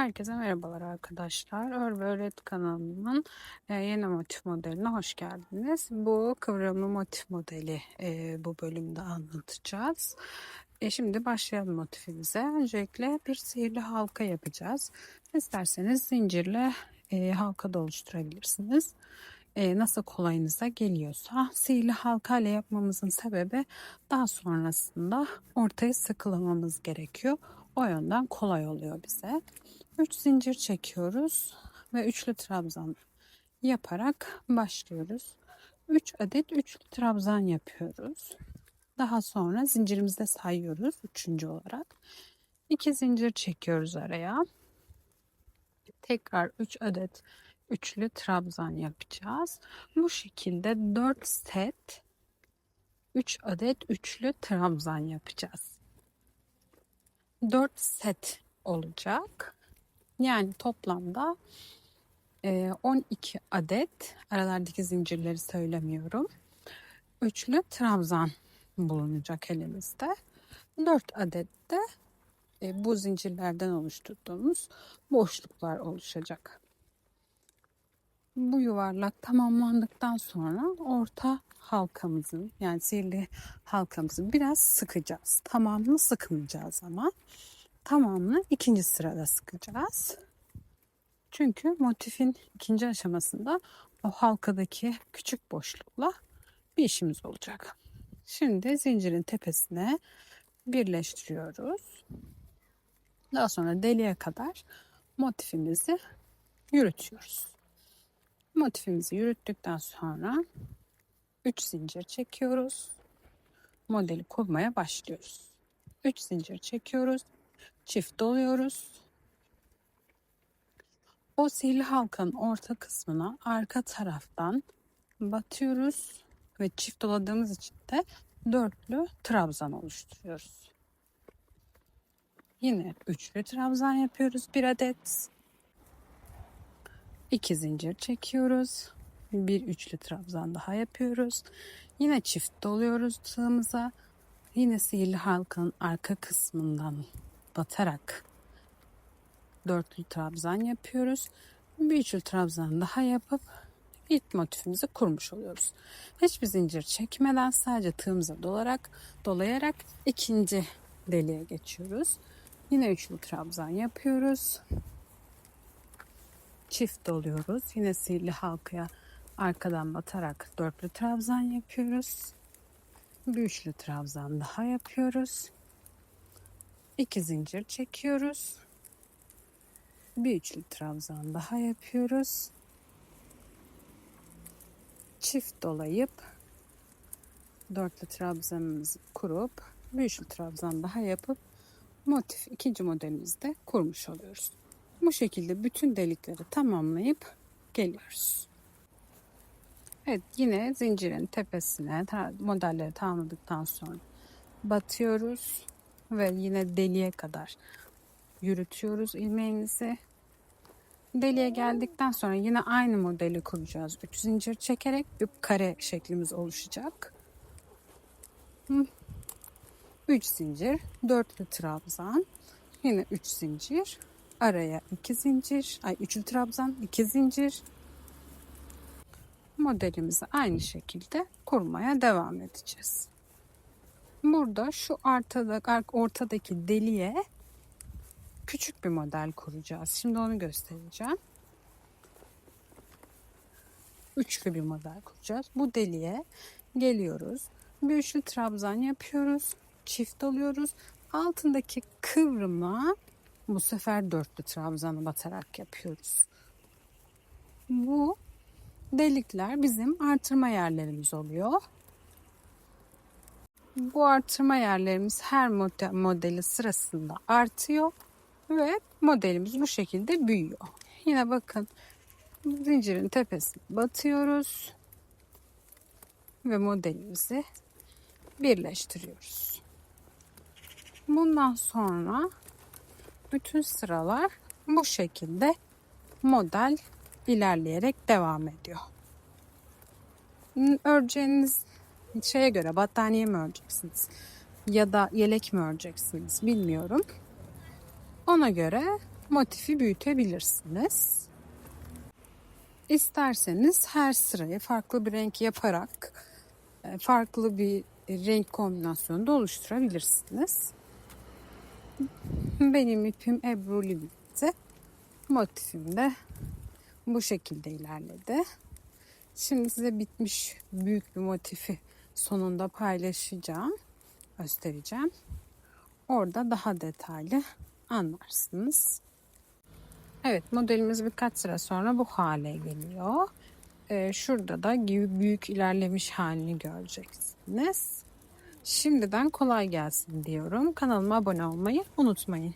Herkese merhabalar arkadaşlar. Ör ve Öğret kanalımın e, yeni motif modeline hoş geldiniz. Bu kıvrımlı motif modeli e, bu bölümde anlatacağız. E, şimdi başlayalım motifimize. Öncelikle bir sihirli halka yapacağız. İsterseniz zincirle e, halka da oluşturabilirsiniz. Nasıl kolayınıza geliyorsa sihirli halka ile yapmamızın sebebi daha sonrasında ortayı sıkılamamız gerekiyor. O yönden kolay oluyor bize. 3 zincir çekiyoruz ve üçlü trabzan yaparak başlıyoruz. 3 adet üçlü trabzan yapıyoruz. Daha sonra zincirimizde sayıyoruz üçüncü olarak. 2 zincir çekiyoruz araya. Tekrar 3 adet üçlü trabzan yapacağız. Bu şekilde 4 set 3 adet üçlü trabzan yapacağız. 4 set olacak. Yani toplamda 12 e, adet aralardaki zincirleri söylemiyorum. Üçlü trabzan bulunacak elimizde. 4 adet de e, bu zincirlerden oluşturduğumuz boşluklar oluşacak. Bu yuvarlak tamamlandıktan sonra orta halkamızın yani sihirli halkamızı biraz sıkacağız. Tamamını sıkmayacağız ama tamamını ikinci sırada sıkacağız. Çünkü motifin ikinci aşamasında o halkadaki küçük boşlukla bir işimiz olacak. Şimdi zincirin tepesine birleştiriyoruz. Daha sonra deliğe kadar motifimizi yürütüyoruz. Motifimizi yürüttükten sonra 3 zincir çekiyoruz. Modeli kurmaya başlıyoruz. 3 zincir çekiyoruz çift doluyoruz. O sihirli halkanın orta kısmına arka taraftan batıyoruz ve çift doladığımız için de dörtlü trabzan oluşturuyoruz. Yine üçlü trabzan yapıyoruz bir adet. İki zincir çekiyoruz. Bir üçlü trabzan daha yapıyoruz. Yine çift doluyoruz tığımıza. Yine sihirli halkanın arka kısmından batarak dörtlü trabzan yapıyoruz. Bir üçlü trabzan daha yapıp ilk motifimizi kurmuş oluyoruz. Hiçbir zincir çekmeden sadece tığımıza dolarak dolayarak ikinci deliğe geçiyoruz. Yine üçlü trabzan yapıyoruz. Çift doluyoruz. Yine sihirli halkaya arkadan batarak dörtlü trabzan yapıyoruz. Bir üçlü trabzan daha yapıyoruz. 2 zincir çekiyoruz. Bir üçlü trabzan daha yapıyoruz. Çift dolayıp dörtlü trabzanımızı kurup bir üçlü trabzan daha yapıp motif ikinci modelimizde kurmuş oluyoruz. Bu şekilde bütün delikleri tamamlayıp geliyoruz. Evet yine zincirin tepesine modelleri tamamladıktan sonra batıyoruz ve yine deliğe kadar yürütüyoruz ilmeğimizi. Deliğe geldikten sonra yine aynı modeli kuracağız. 3 zincir çekerek bir kare şeklimiz oluşacak. 3 zincir, dörtlü trabzan, yine 3 zincir, araya 2 zincir, ay üçlü trabzan, 2 zincir. Modelimizi aynı şekilde kurmaya devam edeceğiz. Burada şu ortada, ortadaki deliğe küçük bir model kuracağız. Şimdi onu göstereceğim. Üçlü bir model kuracağız. Bu deliğe geliyoruz. Bir üçlü trabzan yapıyoruz. Çift alıyoruz. Altındaki kıvrıma bu sefer dörtlü trabzanı batarak yapıyoruz. Bu delikler bizim artırma yerlerimiz oluyor. Bu artırma yerlerimiz her model, modeli sırasında artıyor ve modelimiz bu şekilde büyüyor. Yine bakın zincirin tepesine batıyoruz ve modelimizi birleştiriyoruz. Bundan sonra bütün sıralar bu şekilde model ilerleyerek devam ediyor. Öreceğiniz şeye göre battaniye mi öreceksiniz ya da yelek mi öreceksiniz bilmiyorum. Ona göre motifi büyütebilirsiniz. İsterseniz her sırayı farklı bir renk yaparak e, farklı bir renk kombinasyonu da oluşturabilirsiniz. Benim ipim Ebru bitti. Motifim de bu şekilde ilerledi. Şimdi size bitmiş büyük bir motifi sonunda paylaşacağım, göstereceğim. Orada daha detaylı anlarsınız. Evet modelimiz birkaç sıra sonra bu hale geliyor. Ee, şurada da gibi büyük ilerlemiş halini göreceksiniz. Şimdiden kolay gelsin diyorum. Kanalıma abone olmayı unutmayın.